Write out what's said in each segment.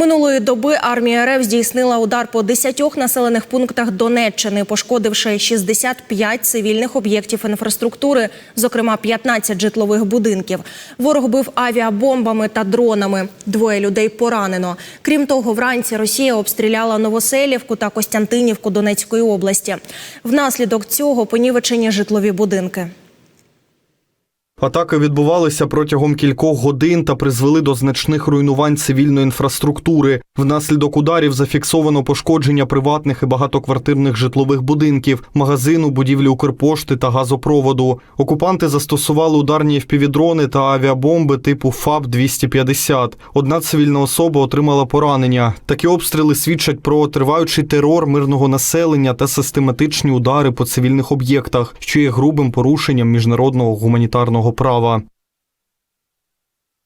Минулої доби армія РФ здійснила удар по 10 населених пунктах Донеччини, пошкодивши 65 цивільних об'єктів інфраструктури, зокрема 15 житлових будинків. Ворог бив авіабомбами та дронами. Двоє людей поранено. Крім того, вранці Росія обстріляла Новоселівку та Костянтинівку Донецької області. Внаслідок цього понівечені житлові будинки. Атаки відбувалися протягом кількох годин та призвели до значних руйнувань цивільної інфраструктури. Внаслідок ударів зафіксовано пошкодження приватних і багатоквартирних житлових будинків, магазину, будівлі Укрпошти та газопроводу. Окупанти застосували ударні впівдрони та авіабомби типу ФАБ-250. Одна цивільна особа отримала поранення. Такі обстріли свідчать про триваючий терор мирного населення та систематичні удари по цивільних об'єктах, що є грубим порушенням міжнародного гуманітарного права.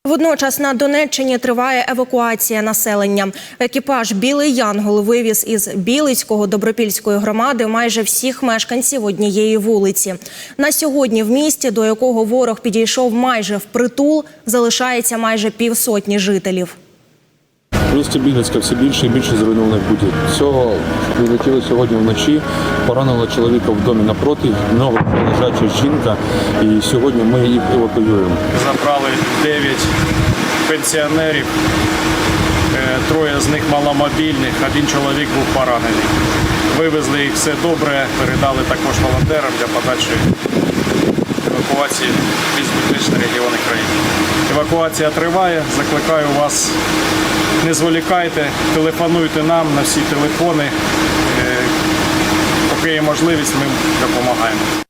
Водночас на Донеччині триває евакуація населення. Екіпаж Білий Янгол вивіз із Білицького Добропільської громади майже всіх мешканців однієї вулиці. На сьогодні в місті, до якого ворог підійшов майже впритул, залишається майже півсотні жителів. Місті Білецька все більше і більше зруйнованих будівель. Всього прилетіли сьогодні вночі, поранило чоловіка в домі напроти, нього лежача жінка, і сьогодні ми їх евакуюємо. забрали 9 пенсіонерів, Е, троє з них маломобільних, один чоловік був поранений. Вивезли їх все добре, передали також волонтерам для подальшої евакуації в регіони країни. Евакуація триває. Закликаю вас, не зволікайте, телефонуйте нам на всі телефони. Е, Поки є можливість, ми допомагаємо.